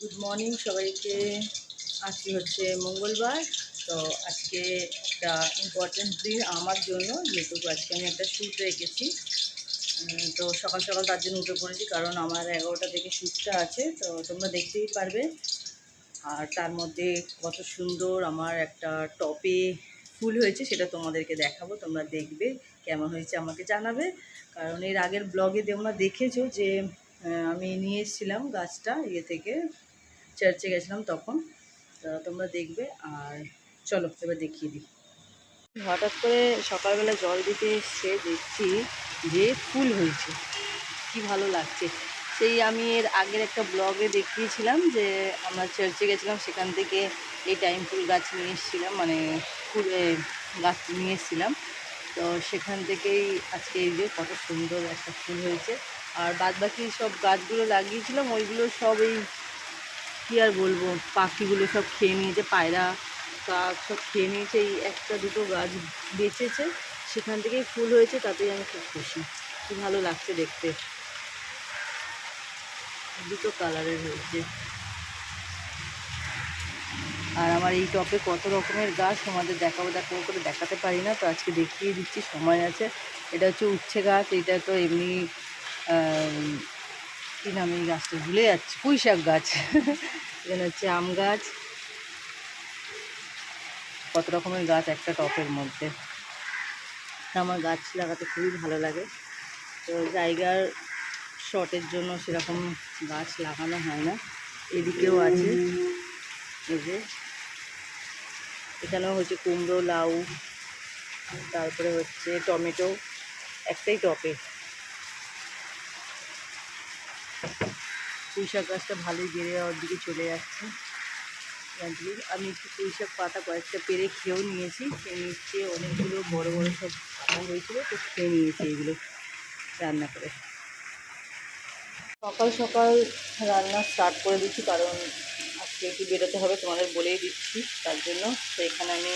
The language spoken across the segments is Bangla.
গুড মর্নিং সবাইকে। আজকে হচ্ছে মঙ্গলবার, তো আজকে একটা ইম্পর্টেন্ট দিন আমার জন্য। যেহেতু আজকে আমি একটা শ্যুট রেখেছি তো সকাল সকাল তার জন্য উঠে পড়েছি, কারণ আমার এগারোটা থেকে শ্যুটটা আছে, তো তোমরা দেখতেই পারবে। আর তার মধ্যে কত সুন্দর আমার একটা টপে ফুল হয়েছে, সেটা তোমাদেরকে দেখাবো, তোমরা দেখবে কেমন হয়েছে, আমাকে জানাবে। কারণ এর আগের ব্লগে তোমরা দেখেছ যে আমি নিয়ে এসেছিলাম গাছটা ইয়ে থেকে। চার্চে গেছিলাম তখন তোমরা দেখবে, আর চলো এবার দেখিয়ে দিই। হঠাৎ করে সকালবেলা জল দিতে এসে দেখছি যে ফুল হয়েছে। কি ভালো লাগছে। সেই আমি এর আগের একটা ব্লগে দেখিয়েছিলাম যে আমরা চার্চে গেছিলাম, সেখান থেকে এই টাইম ফুল গাছ নিয়ে এসেছিলাম মানে ফুল গাছ নিয়ে এসেছিলাম। তো সেখান থেকেই আজকে এই যে কত সুন্দর একটা ফুল হয়েছে। আর বাদ বাকি সব গাছগুলো লাগিয়েছিলাম, ওইগুলো সব এই কী আর বলব? পাখিগুলো সব খেয়ে নিয়েছে, পায়রা, কাক সব খেয়ে নিয়েছে, এই একটা দুটো গাছ বেঁচেছে, সেখান থেকেই ফুল হয়েছে, তাতেই আমি খুব খুশি। খুব ভালো লাগছে দেখতে। দুটো কালারের হয়েছে। আর আমার এই টপে কত রকমের গাছ, তোমাদের দেখাবো দেখাবো, করে দেখাতে পারি না, তো আজকে দেখিয়ে দিচ্ছি, সময় আছে। এটা হচ্ছে উচ্ছে গাছ, এটা তো এমনি কী নাম এই গাছটা ভুলে যাচ্ছে। পুঁই শাক গাছ। এখানে হচ্ছে আম গাছ। কত রকমের গাছ একটা টপের মধ্যে। আমার গাছ লাগাতে খুবই ভালো লাগে। তো জায়গার শর্টের জন্য সেরকম গাছ লাগানো হয় না। এদিকেও আছে। এই যে। এখানেও হচ্ছে কুমড়ো, লাউ, তারপরে হচ্ছে টমেটো। একটাই টপে। পুঁই শাক গাছটা ভালোই বেড়ে যাওয়ার দিকে চলে যাচ্ছে। আমি একটু পুঁই শাক পাতা কয়েকটা পেরে খেয়েও নিয়েছি। খেয়ে নিচ্ছে অনেকগুলো বড় বড় সব হয়েছিল, তো খেয়ে নিয়েছি এগুলো রান্না করে। সকাল সকাল রান্না স্টার্ট করে দিচ্ছি, কারণ আজকে একটু বেরোতে হবে তোমাদের বলেই দিচ্ছি, তার জন্য। তো এখানে আমি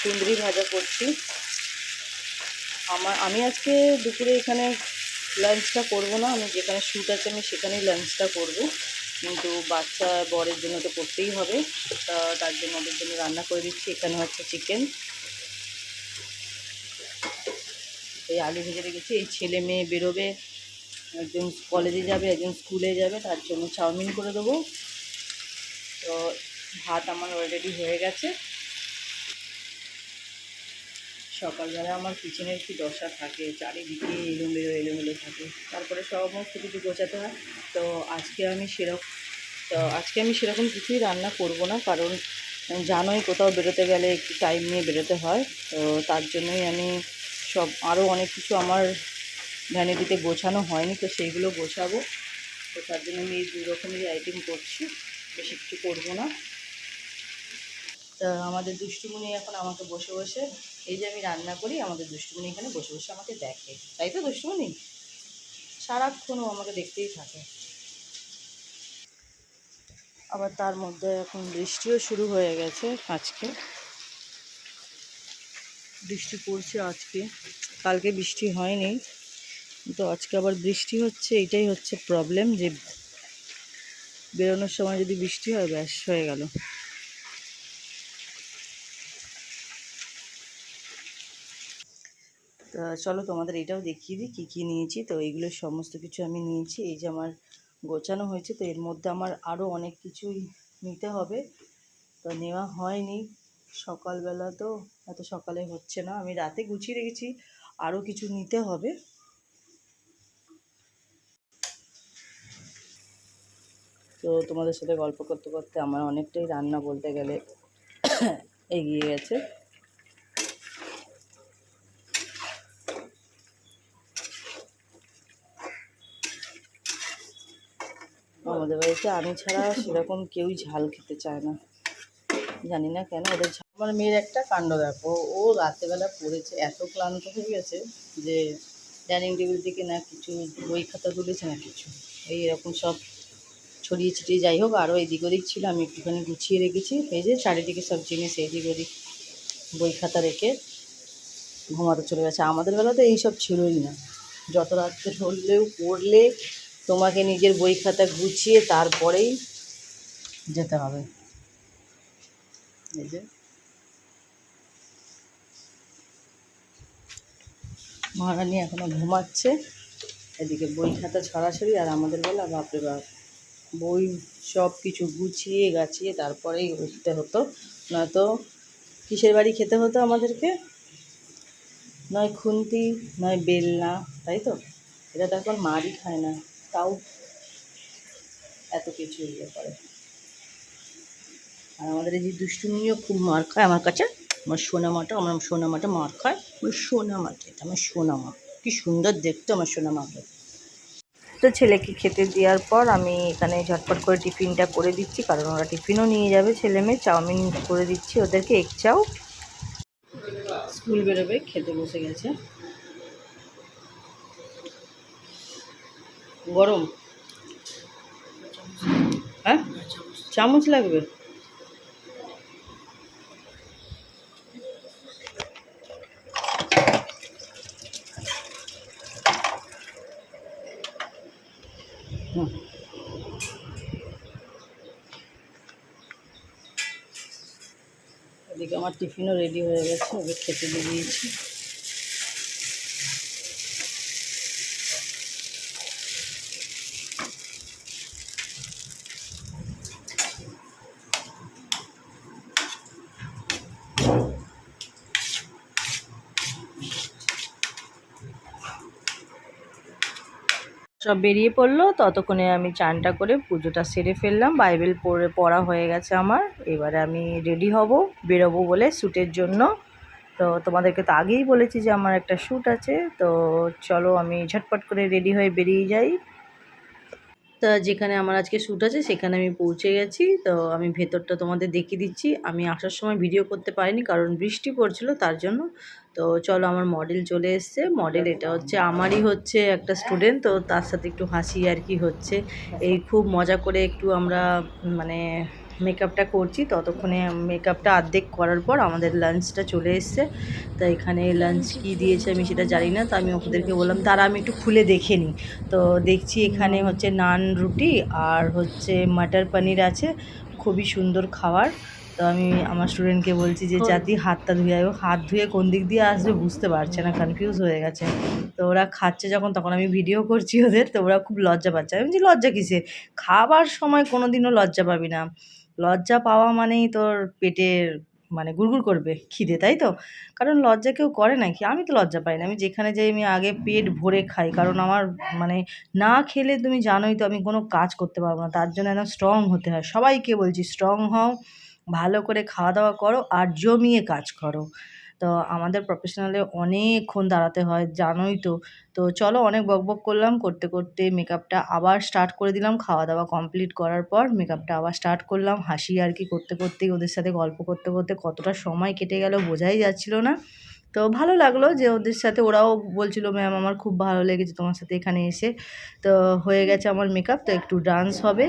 কুঁদরি ভাজা করছি। আমার আমি আজকে দুপুরে এখানে লাঞ্চটা করব না। আমি যেখানে শ্যুট আছে, আমি সেখানেই লাঞ্চটা করব। কিন্তু বাচ্চা বরের জন্য তো করতেই হবে। তার জন্য ওদের জন্য রান্না করে দিচ্ছি। এখানে হচ্ছে চিকেন এই আলু ভেজে রেখেছি। এই ছেলে মেয়ে বেরোবে, একজন কলেজে যাবে, একজন স্কুলে যাবে। তার জন্য চাউমিন করে দেবো। তো ভাত আমার অলরেডি হয়ে গেছে। সকালবেলা আমার কিচেনের কি দশা থাকে, চারিদিকে এলোমেলো এলোমেলো থাকে। তারপরে সমস্ত কিছু গোছাতে হয়। তো আজকে আমি সেরকম তো আজকে আমি সেরকম কিছুই রান্না করব না, কারণ জানোই কোথাও বেরোতে গেলে একটু টাইম নিয়ে বেরোতে হয়। তো তার জন্যই আমি সব আরও অনেক কিছু আমার ভ্যানিটিতে গোছানো হয়নি, তো সেইগুলো গোছাবো। তো তার জন্য আমি এই দু রকমেরই আইটেম করছি, বেশি কিছু করব না। তা আমাদের দুষ্টুমণি এখন আমাকে বসে বসে এই যে আমি রান্না করি, আমাদের দুষ্টুমণি এখানে বসে বসে আমাকে দেখে। তাই তো দুষ্টুমণি? সারাক্ষণ ও আমাকে দেখতেই থাকে। আবার তার মধ্যে এখন বৃষ্টিও শুরু হয়ে গেছে আজকে। বৃষ্টি পড়ছে আজকে। কালকে বৃষ্টি হয়নি। কিন্তু আজকে আবার বৃষ্টি হচ্ছে, এটাই হচ্ছে প্রবলেম যে বেরোনোর সময় যদি বৃষ্টি হয়, ব্যাস হয়ে গেল। চলো তোমাদের এটাও দেখিয়ে দিই কী কী নিয়েছি। তো এইগুলো সমস্ত কিছু আমি নিয়েছি। এই যে আমার গোছানো হয়েছে, তো এর মধ্যে আমার আরও অনেক কিছুই নিতে হবে। তো নেওয়া হয়নি। সকালবেলা তো এত সকালে হচ্ছে না। আমি রাতে গুছিয়ে রেখেছি আরও কিছু নিতে হবে। তো তোমাদের সাথে গল্প করতে করতে আমার অনেকটাই রান্না বলতে গেলে এগিয়ে গেছে। আমাদের বাড়িতে আমি ছাড়া সেরকম কেউই ঝাল খেতে চায় না। জানি না কেন, ওদের ঝাল আমার মেয়ের একটা কাণ্ড দেখো, ও রাত্রেবেলা পড়েছে, এত ক্লান্ত হয়ে গেছে যে ডাইনিং টেবিল থেকে না কিছু বই খাতা তুলেছে না কিছু। এই এরকম সব ছড়িয়ে ছিটিয়ে যাই হোক, আরও এদিক ওদিক ছিল, আমি একটুখানি গুছিয়ে রেখেছি, এই যে চারিদিকে সব জিনিস এদিক ওদিক বই খাতা রেখে ঘুমাতে চলে গেছে। আমাদের বেলা তো এইসব ছিলই না। যত রাত্রে ধরলেও পড়লে তোমাকে নিজের বই খাতা গুছিয়ে তারপরেই যেতে হবে। মহারানী এখনও ঘুমাচ্ছে। এদিকে বই খাতা ছড়াছড়ি আর আমাদের বেলা বাপরে বাপ, বই সব কিছু গুছিয়ে গাছিয়ে তারপরেই উঠতে হতো। নয়তো কিসের বাড়ি খেতে হতো আমাদেরকে? নয় খুন্তি, নয় বেলনা, তাই তো? এটা তো এখন মারই খায় না। তাও এত কিছু ইয়ে করে। আর আমাদের এই যে দুষ্টুমিও খুব মার খায় আমার কাছে। আমার সোনা মাটা আমার সোনা মাটা মার খায়। ওই সোনা মাটা এটা আমার সোনা মা কি সুন্দর দেখতে আমার সোনা মাকে তো ছেলেকে খেতে দেওয়ার পর আমি এখানে ঝটপট করে টিফিনটা করে দিচ্ছি কারণ ওরা টিফিনও নিয়ে যাবে ছেলে মেয়ে। চাউমিন করে দিচ্ছি ওদেরকে এক চাও। স্কুল বেরোবে খেতে বসে গেছে। গরম। হ্যাঁ? চামচ লাগবে। এদিকে আমার টিফিনও রেডি হয়ে গেছে ওকে খেতে দিয়ে দিয়েছি। সব বেরিয়ে পড়ল। ততক্ষণে আমি চানটা করে পুজোটা সেরে ফেললাম। বাইবেল পড়ে, পড়া হয়ে গেছে আমার। এবারে আমি রেডি হব, বেরোবো বলে শ্যুটের জন্য। তো তোমাদেরকে তো আগেই বলেছি যে আমার একটা শ্যুট আছে। তো চলো আমি ঝটপট করে রেডি হয়ে বেরিয়ে যাই। তা যেখানে আমার আজকে শ্যুট আছে, সেখানে আমি পৌঁছে গেছি। তো আমি ভেতরটা তোমাদের দেখিয়ে দিচ্ছি। আমি আসার সময় ভিডিও করতে পারিনি, কারণ বৃষ্টি পড়ছিল তার জন্য। তো চলো আমার মডেল চলে এসছে। মডেল এটা হচ্ছে, আমারই হচ্ছে একটা স্টুডেন্ট তো তার সাথে একটু হাসি আর কি হচ্ছে। এই খুব মজা করে একটু আমরা মানে মেকআপটা করছি। ততক্ষণে মেকআপটা অর্ধেক করার পর আমাদের লাঞ্চটা চলে এসছে। তা এখানে লাঞ্চ কী দিয়েছে আমি সেটা জানি না। তো আমি ওদেরকে বললাম তারা আমি একটু খুলে দেখে নিই। তো দেখছি এখানে হচ্ছে নান রুটি আর হচ্ছে মাটার পনির আছে। খুবই সুন্দর খাবার তো আমি আমার স্টুডেন্টকে বলছি যে জাতি হাতটা ধুয়ে আয়। হাত ধুয়ে কোন দিক দিয়ে আসবে বুঝতে পারছে না কনফিউজ হয়ে গেছে। তো ওরা খাচ্ছে যখন তখন আমি ভিডিও করছি ওদের। তো ওরা খুব লজ্জা পাচ্ছে। আমি বলছি লজ্জা কিসে খাবার সময় কোনো দিনও লজ্জা পাবি না। লজ্জা পাওয়া মানেই তোর পেটের মানে গুড়গুড় করবে খিদে, তাই তো? কারণ লজ্জা কেউ করে না কি? আমি তো লজ্জা পাই না। আমি যেখানে যাই, আমি আগে পেট ভরে খাই। কারণ আমার মানে না খেলে তুমি জানোই তো আমি কোনো কাজ করতে পারব না। তার জন্য একদম স্ট্রং হতে হয়। সবাইকে বলছি স্ট্রং হও, ভালো করে খাওয়া দাওয়া করো আর জমিয়ে কাজ করো। তো আমাদের প্রফেশনালে অনেকক্ষণ দাঁড়াতে হয়, জানোই তো। তো চলো অনেক বকবক করলাম, করতে করতে মেকআপটা আবার স্টার্ট করে দিলাম। খাওয়া দাওয়া কমপ্লিট করার পর মেকআপটা আবার স্টার্ট করলাম। হাসি আর কি করতে করতেই ওদের সাথে গল্প করতে করতে কতটা সময় কেটে গেল বোঝাই যাচ্ছিল না। তো ভালো লাগল যে ওদের সাথে ওরাও বলছিল ম্যাম আমার খুব ভালো লেগেছে তোমার সাথে এখানে এসে। তো হয়ে গেছে আমার মেকআপ তো একটু ডান্স হবে,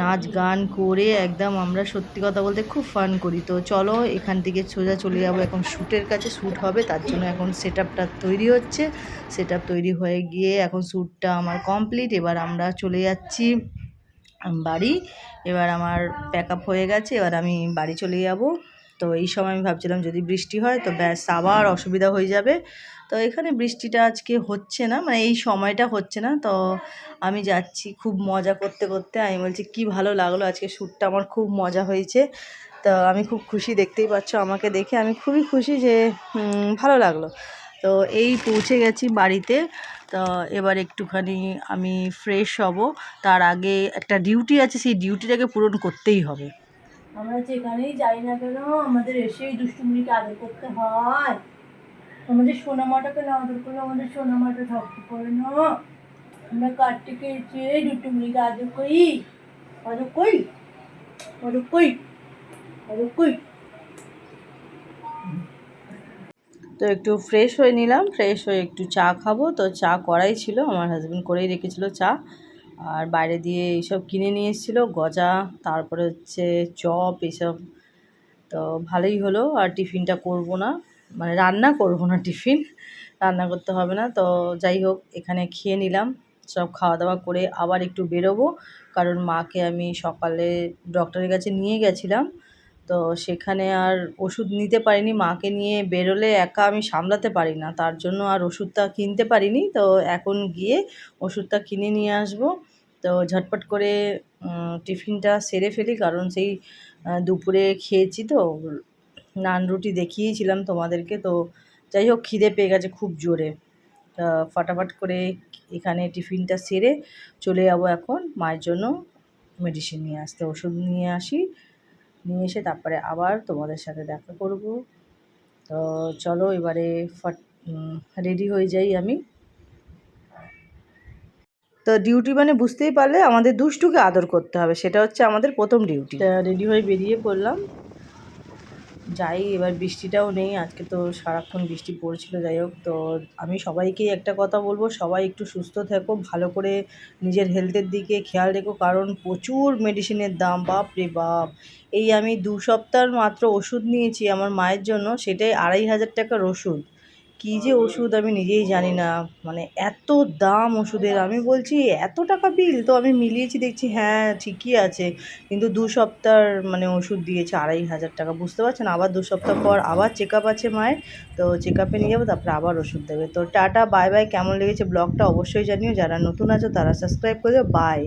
নাচ, গান করে একদম আমরা সত্যি কথা বলতে খুব ফান করি। তো চলো এখান থেকে সোজা চলে যাব, এখন শ্যুটের কাছে শ্যুট হবে, তার জন্য এখন সেট আপটা তৈরি হচ্ছে। সেট তৈরি হয়ে গিয়ে এখন শ্যুটটা আমার কমপ্লিট এবার আমরা চলে যাচ্ছি বাড়ি। এবার আমার প্যাক আপ হয়ে গেছে, এবার আমি বাড়ি চলে যাব। তো এই সময় আমি ভাবছিলাম যদি বৃষ্টি হয় তো ব্যাস আবার অসুবিধা হয়ে যাবে। তো এখানে বৃষ্টিটা আজকে হচ্ছে না মানে এই সময়টা হচ্ছে না। তো আমি যাচ্ছি খুব মজা করতে করতে। আমি বলছি, কি ভালো লাগল আজকে শ্যুটটা, আমার খুব মজা হয়েছে। তো আমি খুব খুশি, দেখতেই পাচ্ছ আমাকে দেখে। আমি খুবই খুশি যে ভালো লাগল। তো এই পৌঁছে গেছি বাড়িতে। তো এবার একটুখানি আমি ফ্রেশ হব। তার আগে একটা ডিউটি আছে, সেই ডিউটিটাকে পূরণ করতেই হবে। আমরা যেখানেই যাই না কেন, আমাদের এসেই দুষ্টুমিকে আদর করতে হয়। আমাদের সোনামাটাকে না আদর করলে আমাদের সোনামাটা থাকতে পারে না। আমরা কার্তিকে এসে দুষ্টুমিকে আদর করি। আদর করি? আদর করি? আদর করি? তো একটু ফ্রেশ হয়ে নিলাম। ফ্রেশ হয়ে একটু চা খাব। তো চা করাই ছিল, আমার হাজব্যান্ড করেই রেখেছিল চা। আর বাইরে দিয়ে এইসব কিনে নিয়ে এসেছিল, গজা, তারপরে হচ্ছে চপ এইসব। তো ভালোই হলো, আর টিফিনটা করব না মানে রান্না করব না টিফিন, রান্না করতে হবে না। তো যাই হোক, এখানে খেয়ে নিলাম, সব খাওয়া দাওয়া করে আবার একটু বেরোবো, কারণ মাকে আমি সকালে ডক্টরের কাছে নিয়ে গেছিলাম। তো সেখানে আর ওষুধ নিতে পারিনি, মাকে নিয়ে বেরোলে একা আমি সামলাতে পারি না। তার জন্য আর ওষুধটা কিনতে পারিনি। তো এখন গিয়ে ওষুধটা কিনে নিয়ে আসব। তো ঝটপট করে টিফিনটা সেরে ফেলি, কারণ সেই দুপুরে খেয়েছি তো। নান রুটি দেখিয়েছিলাম তোমাদেরকে। তো যাই হোক, খিদে পেয়ে গেছে খুব জোরে। ফাটাফাট করে এখানে টিফিনটা সেরে চলে যাব এখন। মায়ের জন্য মেডিসিন নিয়ে আসতে, ওষুধ নিয়ে আসি। নিয়ে এসে তারপরে আবার তোমাদের সাথে দেখা করব। তো চলো এবারে ফট রেডি হয়ে যাই আমি। তো ডিউটি মানে বুঝতেই পারলে আমাদের দুষ্টুকে আদর করতে হবে সেটা হচ্ছে আমাদের প্রথম ডিউটি রেডি হয়ে বেরিয়ে পড়লাম। যাই এবার বৃষ্টিটাও নেই আজকে তো সারাক্ষণ বৃষ্টি পড়ছিল যাই হোক। তো আমি সবাইকেই একটা কথা বলব সবাই একটু সুস্থ থেকো ভালো করে নিজের হেলথের দিকে খেয়াল রেখো কারণ প্রচুর মেডিসিনের দাম বাপ রে বাপ। এই আমি দু সপ্তাহ মাত্র ওষুধ নিয়েছি আমার মায়ের জন্য, সেটাই আড়াই হাজার টাকার ওষুধ। কী যে ওষুধ আমি নিজেই জানি না। মানে এত দাম ওষুধের, আমি বলছি এত টাকা বিল তো আমি মিলিয়েছি, দেখছি হ্যাঁ ঠিকই আছে। কিন্তু দু সপ্তাহ মানে ওষুধ দিয়েছে আড়াই হাজার টাকা। বুঝতে পারছেন? আবার দু সপ্তাহ পর আবার চেক আপ আছে মায়ের। তো চেক আপে নিয়ে যাব, তারপরে আবার ওষুধ দেবে। তো টাটা বাই বাই কেমন লেগেছে ব্লগটা অবশ্যই জানিও। যারা নতুন আছো, তারা সাবস্ক্রাইব করে বাই